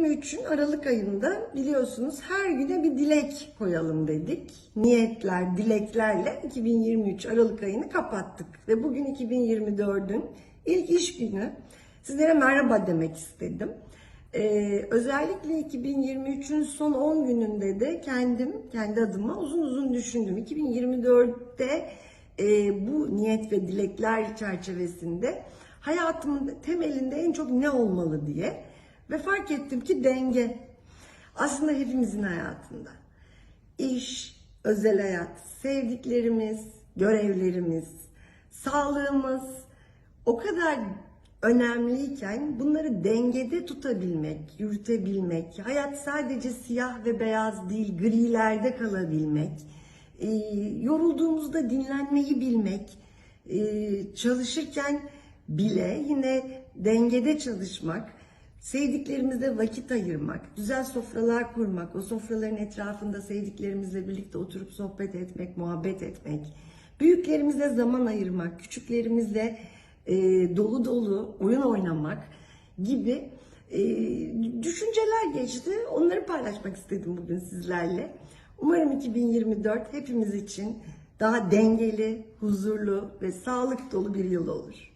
2023'ün Aralık ayında biliyorsunuz her güne bir dilek koyalım dedik. Niyetler, dileklerle 2023 Aralık ayını kapattık. Ve bugün 2024'ün ilk iş günü. Sizlere merhaba demek istedim. Ee, özellikle 2023'ün son 10 gününde de kendim, kendi adıma uzun uzun düşündüm. 2024'te e, bu niyet ve dilekler çerçevesinde hayatımın temelinde en çok ne olmalı diye ve fark ettim ki denge aslında hepimizin hayatında. İş, özel hayat, sevdiklerimiz, görevlerimiz, sağlığımız o kadar önemliyken bunları dengede tutabilmek, yürütebilmek, hayat sadece siyah ve beyaz değil, grilerde kalabilmek, e, yorulduğumuzda dinlenmeyi bilmek, e, çalışırken bile yine dengede çalışmak, sevdiklerimize vakit ayırmak, güzel sofralar kurmak, o sofraların etrafında sevdiklerimizle birlikte oturup sohbet etmek, muhabbet etmek, büyüklerimize zaman ayırmak, küçüklerimizle e, dolu dolu oyun oynamak gibi e, düşünceler geçti. Onları paylaşmak istedim bugün sizlerle. Umarım 2024 hepimiz için daha dengeli, huzurlu ve sağlık dolu bir yıl olur.